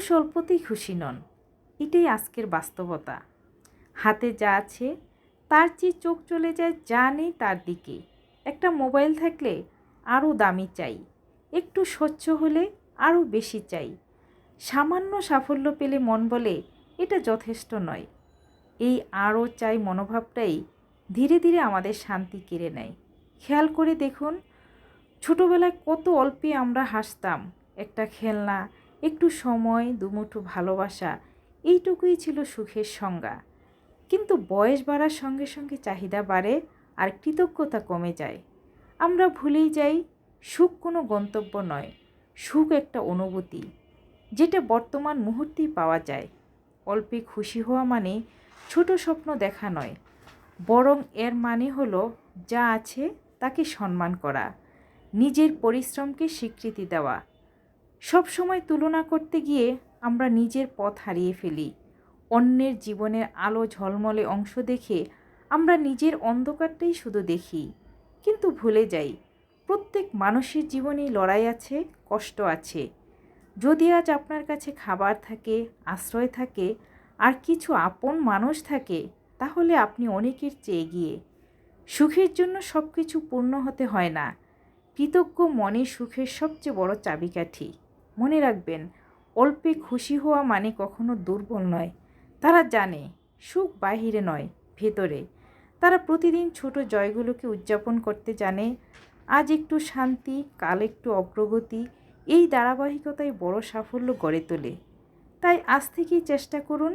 মানুষ অল্পতেই খুশি নন। এটাই আজকের বাস্তবতা। হাতে যা আছে, তার চেয়ে চোখ চলে যায় যা নেই তার দিকে। একটা মোবাইল থাকলে আরও দামি চাই, একটু স্বচ্ছ হলে আরও বেশি চাই। সামান্য সাফল্য পেলে মন বলে এটা যথেষ্ট নয়। এই আরও চাই মনোভাবটাই ধীরে ধীরে আমাদের শান্তি কেড়ে নেয়। খেয়াল করে দেখুন, ছোটোবেলায় কত অল্পে আমরা হাসতাম, একটা খেলনা একটু সময়, দুমুঠো ভালোবাসা, এইটুকুই ছিল সুখের সংজ্ঞা। কিন্তু বয়স বাড়ার সঙ্গে সঙ্গে চাহিদা বাড়ে আর কৃতজ্ঞতা কমে যায়। আমরা ভুলেই যাই, সুখ কোনো গন্তব্য নয়, সুখ একটা অনুভূতি, যেটা বর্তমান মুহূর্তেই পাওয়া যায়। অল্পে খুশি হওয়া মানে ছোট স্বপ্ন দেখা নয়, বরং এর মানে হলো যা আছে তাকে সম্মান করা, নিজের পরিশ্রমকে স্বীকৃতি দেওয়া সব সময় তুলনা করতে গিয়ে আমরা নিজের পথ হারিয়ে ফেলি। অন্যের জীবনের আলো ঝলমলে অংশ দেখে আমরা নিজের অন্ধকারটাই শুধু দেখি। কিন্তু ভুলে যাই, প্রত্যেক মানুষের জীবনেই লড়াই আছে, কষ্ট আছে। যদি আজ আপনার কাছে খাবার থাকে, আশ্রয় থাকে, আর কিছু আপন মানুষ থাকে, তাহলে আপনি অনেকের চেয়ে গিয়ে সুখের জন্য সব কিছু পূর্ণ হতে হয় না। কৃতজ্ঞ মনে সুখের সবচেয়ে বড় চাবিকাঠি। মনে রাখবেন, অল্পে খুশি হওয়া মানে কখনো দুর্বল নয়। তারা জানে, সুখ বাহিরে নয়, ভেতরে। তারা প্রতিদিন ছোট জয়গুলোকে উদযাপন করতে জানে, আজ একটু শান্তি, কাল একটু অগ্রগতি, এই ধারাবাহিকতায় বড় সাফল্য গড়ে তোলে। তাই আজ থেকেই চেষ্টা করুন,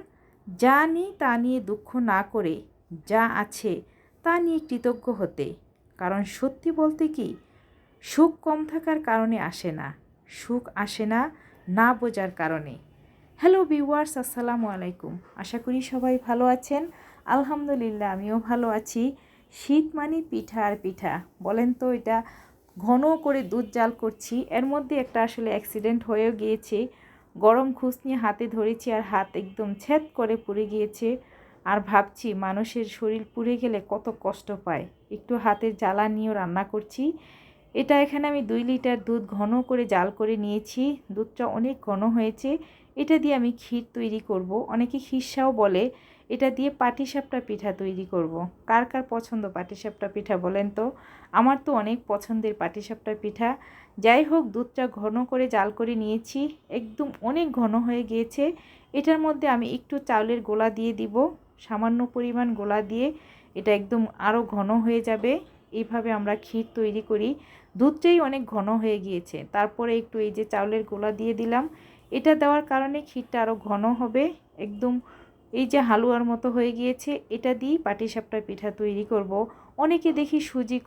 যা নেই তা নিয়ে দুঃখ না করে, যা আছে তা নিয়ে কৃতজ্ঞ হতে। কারণ সত্যি বলতে কি, সুখ কম থাকার কারণে আসে না। সুখ আসে না না বোঝার কারণে। হ্যালো ভিউয়ার্স আসসালামু আলাইকুম। আশা করি সবাই ভালো আছেন। আলহামদুলিল্লাহ, আমিও ভালো আছি। শীত মানে পিঠা আর পিঠা। বলেন তো, এটা ঘন করে দুধ জাল করছি। এর মধ্যে একটা আসলে অ্যাক্সিডেন্ট হয়েও গিয়েছে। গরম খুস নিয়ে হাতে ধরেছি আর হাত একদম ছেদ করে পুড়ে গিয়েছে। আর ভাবছি, মানুষের শরীর পুড়ে গেলে কত কষ্ট পায়। একটু হাতের জ্বালা নিয়েও রান্না করছি। এটা এখানে আমি দুই লিটার দুধ ঘন করে জাল করে নিয়েছি। দুধটা অনেক ঘন হয়েছে। এটা দিয়ে আমি ক্ষীর তৈরি করব। অনেকে খিরসাও বলে, এটা দিয়ে পাটিসাপটা পিঠা তৈরি করব। কার কার পছন্দ পাটিসাপটা পিঠা বলেন তো? আমার তো অনেক পছন্দের পাটিসাপটা পিঠা। যাই হোক, দুধটা ঘন করে জাল করে নিয়েছি। একদম অনেক ঘন হয়ে গিয়েছে। এটার মধ্যে আমি একটু চাউলের গোলা দিয়ে দিব। সামান্য পরিমাণ গোলা দিয়ে এটা একদম আরও ঘন হয়ে যাবে। এইভাবে আমরা ক্ষীর তৈরি করি। দুধটাই অনেক ঘন হয়ে গিয়েছে। তারপরে একটু এই যে চাউলের গোলা দিয়ে দিলাম। এটা দেওয়ার কারণে ক্ষীরটা আরও ঘন হবে। একদম এই যে হালুয়ার মতো হয়ে গিয়েছে। এটা দিয়েই পাটিসাপটা পিঠা তৈরি করব। অনেকে দেখি সুজি